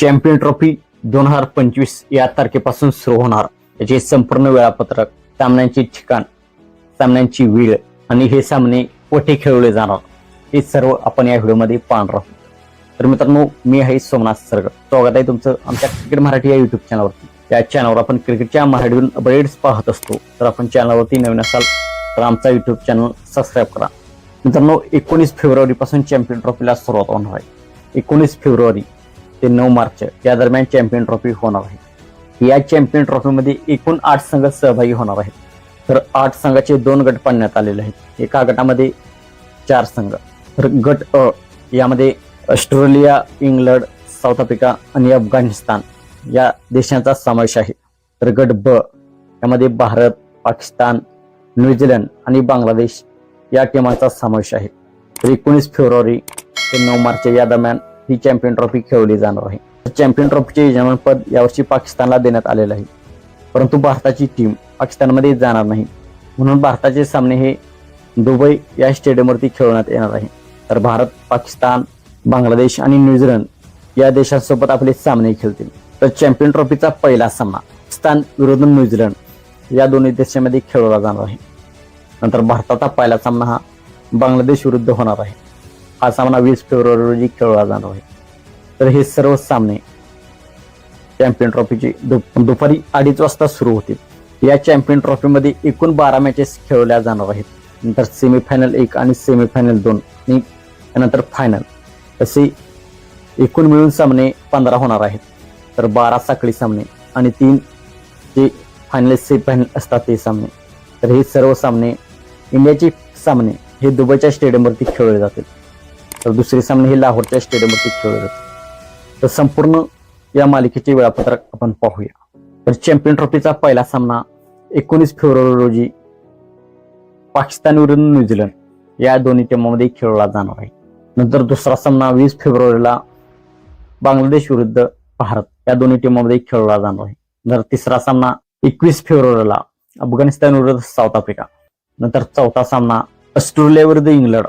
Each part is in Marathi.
चॅम्पियन ट्रॉफी दोन हजार पंचवीस या तारखेपासून सुरू होणार. याचे संपूर्ण वेळापत्रक सामन्यांचे ठिकाण सामन्यांची वेळ आणि हे सामने कोठे खेळवले जाणार हे सर्व आपण या व्हिडिओमध्ये पाहणार आहोत. तर मित्रांनो मी आहे सोमनाथ सरग स्वागत आहे तुमचं आमच्या क्रिकेट मराठी या युट्यूब चॅनलवरती या चॅनलवर आपण क्रिकेटच्या मराठीतून अपडेट्स पाहत असतो. तर आपण चॅनलवरती नवीन असाल तर आमचा युट्यूब चॅनल सबस्क्राईब करा. मित्रांनो एकोणीस फेब्रुवारीपासून चॅम्पियन ट्रॉफीला सुरुवात होणार आहे. एकोणीस फेब्रुवारी ते नऊ मार्च या दरम्यान चॅम्पियन ट्रॉफी होणार आहे. या चॅम्पियन ट्रॉफीमध्ये एकूण आठ संघ सहभागी होणार आहेत. तर आठ संघाचे दोन गट पाडण्यात आलेले आहेत. एका गटामध्ये चार संघ. तर गट अ यामध्ये ऑस्ट्रेलिया इंग्लंड साऊथ आफ्रिका आणि अफगाणिस्तान या देशांचा समावेश आहे. तर गट ब यामध्ये भारत पाकिस्तान न्यूझीलंड आणि बांगलादेश या टीमांचा समावेश आहे. तर एकोणीस फेब्रुवारी ते नऊ मार्च या दरम्यान ही चॅम्पियन ट्रॉफी खेळवली जाणार आहे. चॅम्पियन ट्रॉफीचे यजमानपद यावर्षी पाकिस्तानला देण्यात आलेलं आहे. परंतु भारताची टीम पाकिस्तानमध्ये जाणार नाही. म्हणून भारताचे सामने हे दुबई या स्टेडियमवरती खेळवण्यात येणार आहे. तर भारत पाकिस्तान बांगलादेश आणि न्यूझीलंड या देशांसोबत आपले सामने खेळतील. तर चॅम्पियन ट्रॉफीचा पहिला सामना पाकिस्तान विरुद्ध न्यूझीलंड या दोन्ही देशांमध्ये खेळवला जाणार आहे. नंतर भारताचा पहिला सामना हा बांगलादेश विरुद्ध होणार आहे. हा सामना वीस फेब्रुवारी रोजी खेळला जाणार आहे. तर हे सर्व सामने चॅम्पियन ट्रॉफीचे दु- दुपारी अडीच वाजता सुरू होतील. या चॅम्पियन ट्रॉफीमध्ये एकूण बारा मॅचेस खेळवल्या जाणार आहेत. नंतर सेमीफायनल एक आणि सेमीफायनल दोन आणि त्यानंतर फायनल असे एकूण मिळून सामने पंधरा होणार आहेत. तर बारा साखळी सामने आणि तीन जे फायनल सेमीफायनल असतात ते सामने. तर हे सर्व सामने इंडियाचे सामने हे दुबईच्या स्टेडियमवरती खेळले जातील. तर दुसरे सामने हे लाहोरच्या स्टेडियमवरती खेळले जाते तर संपूर्ण या मालिकेचे वेळापत्रक आपण पाहूया. तर चॅम्पियन ट्रॉफीचा पहिला सामना एकोणीस फेब्रुवारी रोजी पाकिस्तान विरुद्ध न्यूझीलंड या दोन्ही टीमांमध्ये खेळला जाणार आहे. नंतर दुसरा सामना वीस फेब्रुवारीला बांगलादेश विरुद्ध भारत या दोन्ही टीमांमध्ये खेळला जाणार आहे. नंतर तिसरा सामना एकवीस फेब्रुवारीला अफगाणिस्तान विरुद्ध साऊथ आफ्रिका. नंतर चौथा सामना ऑस्ट्रेलिया विरुद्ध इंग्लंड.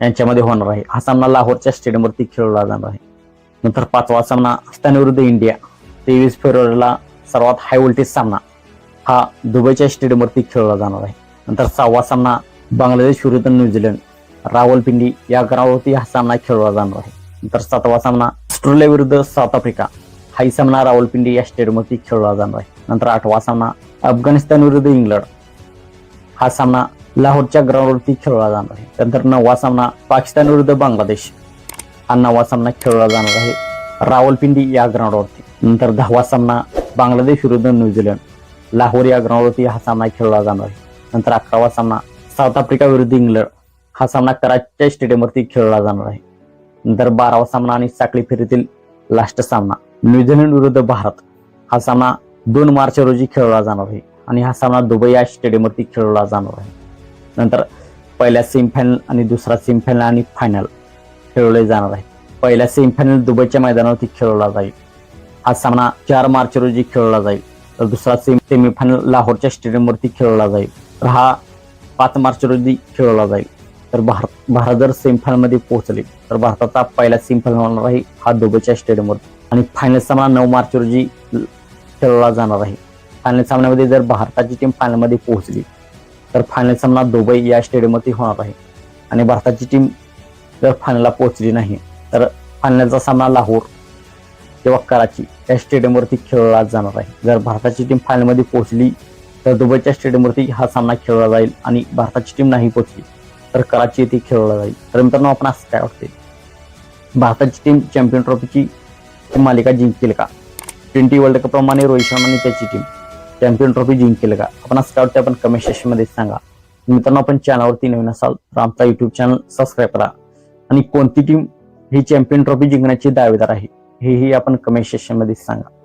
यांच्यामध्ये होणार आहे. हा सामना लाहोरच्या स्टेडियमवरती खेळला जाणार आहे. नंतर पाचवा सामना पाकिस्तान विरुद्ध इंडिया. तेवीस फेब्रुवारीला सर्वात हाय व्होल्टेज सामना हा दुबईच्या स्टेडियमवरती खेळला जाणार आहे. नंतर सहावा सामना बांगलादेश विरुद्ध न्यूझीलंड रावलपिंडी या ग्राउंडवरती हा सामना खेळला जाणार आहे. नंतर सातवा सामना ऑस्ट्रेलिया विरुद्ध साऊथ आफ्रिका. हाही सामना रावलपिंडी या स्टेडियमवरती खेळला जाणार आहे. नंतर आठवा सामना अफगाणिस्तान विरुद्ध इंग्लंड. हा सामना लाहोरच्या ग्राउंडवरती खेळला जाणार आहे. त्यानंतर नववा सामना पाकिस्तान विरुद्ध बांगलादेश. हा नववा सामना खेळला जाणार आहे रावलपिंडी या ग्राउंडवरती. नंतर दहावा सामना बांगलादेश विरुद्ध न्यूझीलंड लाहोर या ग्राउंडवरती हा सामना खेळला जाणार आहे. नंतर अकरावा सामना साऊथ आफ्रिका विरुद्ध इंग्लंड. हा सामना कराचच्या स्टेडियमवरती खेळला जाणार आहे. नंतर बारावा सामना आणि साखळी फेरीतील लास्ट सामना न्यूझीलंड विरुद्ध भारत. हा सामना दोन मार्च रोजी खेळला जाणार आहे आणि हा सामना दुबई या स्टेडियमवरती खेळला जाणार आहे. नंतर पहिल्या सेमीफायनल आणि दुसरा सेमीफायनल आणि फायनल खेळवले जाणार आहे पहिल्या सेमीफायनल दुबईच्या मैदानावरती खेळवला जाईल. हा सामना चार मार्च रोजी खेळवला जाईल. तर दुसरा सेमीफायनल लाहोरच्या स्टेडियमवरती खेळवला जाईल. तर हा पाच मार्च रोजी खेळवला जाईल. तर भारत भारत जर सेमीफायनलमध्ये पोहोचले तर भारताचा पहिला सेमीफायनल होणार आहे हा दुबईच्या स्टेडियमवर आणि फायनल सामना नऊ मार्च रोजी खेळवला जाणार आहे. फायनल सामन्यामध्ये जर भारताची टीम फायनलमध्ये पोहोचली तर फायनल सामना दुबई या स्टेडियममध्ये होणार आहे. आणि भारताची टीम जर फायनलला पोहोचली नाही तर फायनलचा सामना लाहोर किंवा कराची या स्टेडियमवरती खेळला जाणार आहे. जर भारताची टीम फायनलमध्ये पोहोचली तर दुबईच्या स्टेडियमवरती हा सामना खेळला जाईल आणि भारताची टीम नाही पोहोचली तर कराची येथे खेळला जाईल. तर मित्रांनो आपण असं काय वाटते भारताची टीम चॅम्पियन ट्रॉफीची मालिका जिंकेल का? ट्वेंटी वर्ल्ड कप प्रमाणे रोहित शर्मा आणि त्याची टीम चॅम्पियन ट्रॉफी जिंकेल का आपण असं वाटतं आपण कमेंट सेक्शनमध्ये सांगा. मित्रांनो आपण चॅनलवरती नवीन असाल तर आमचा युट्यूब चॅनल सबस्क्राईब करा. आणि कोणती टीम ही चॅम्पियन ट्रॉफी जिंकण्याची दावेदार आहे हेही आपण कमेंट सेक्शनमध्ये सांगा.